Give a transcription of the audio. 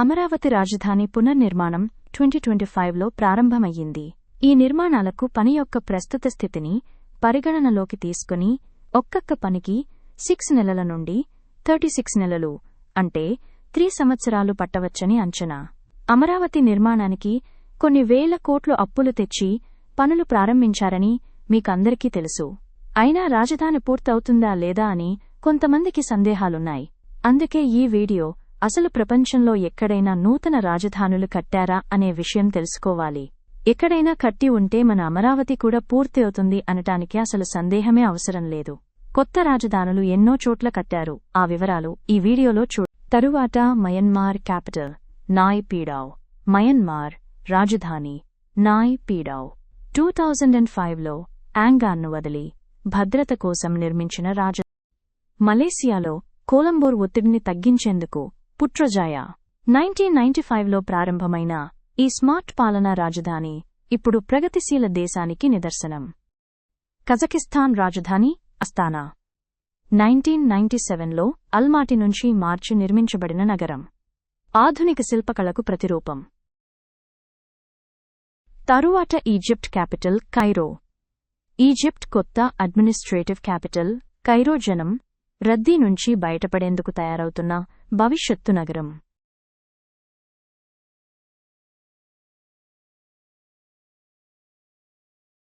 అమరావతి రాజధాని పునర్నిర్మాణం twenty twenty ఫైవ్లో ప్రారంభమయ్యింది. ఈ నిర్మాణాలకు పని యొక్క ప్రస్తుత స్థితిని పరిగణనలోకి తీసుకుని ఒక్కొక్క పనికి సిక్స్ నెలల నుండి థర్టీ సిక్స్ నెలలు అంటే త్రీ సంవత్సరాలు పట్టవచ్చని అంచనా. అమరావతి నిర్మాణానికి కొన్ని వేల కోట్లు అప్పులు తెచ్చి పనులు ప్రారంభించారని మీకందరికీ తెలుసు. అయినా రాజధాని పూర్తవుతుందా లేదా అని కొంతమందికి సందేహాలున్నాయి. అందుకే ఈ వీడియో అసలు ప్రపంచంలో ఎక్కడైనా నూతన రాజధానులు కట్టారా అనే విషయం తెలుసుకోవాలి. ఎక్కడైనా కట్టి ఉంటే మన అమరావతి కూడా పూర్తి అవుతుంది అనటానికి అసలు సందేహమే అవసరం లేదు. కొత్త రాజధానులు ఎన్నో చోట్ల కట్టారు. ఆ వివరాలు ఈ వీడియోలో చూ తరువాత మయన్మార్ క్యాపిటల్ నాయ్ పీడావ్. మయన్మార్ రాజధాని నాయ్ పీడావ్. టూ థౌజండ్ అండ్ ఫైవ్లో యాంగాన్ను వదిలి భద్రత కోసం నిర్మించిన రాజ మలేసియాలో కోలంబోర్ ఒత్తిడిని తగ్గించేందుకు పుట్రజాయ. నైన్టీన్ నైన్టీ ఫైవ్లో ప్రారంభమైన ఈ స్మార్ట్ పాలనా రాజధాని ఇప్పుడు ప్రగతిశీల దేశానికి నిదర్శనం. కజకిస్తాన్ రాజధాని అస్తానా. నైన్టీన్ నైన్టీ సెవెన్లో అల్మాటి నుంచి మార్చి నిర్మించబడిన నగరం. ఆధునిక శిల్పకళకు ప్రతిరూపం. తరువాత ఈజిప్ట్ క్యాపిటల్ కైరో. ఈజిప్ట్ కొత్త అడ్మినిస్ట్రేటివ్ క్యాపిటల్ కైరో జనం రద్దీ నుంచి బయటపడేందుకు తయారవుతున్న భవిష్యత్తు నగరం.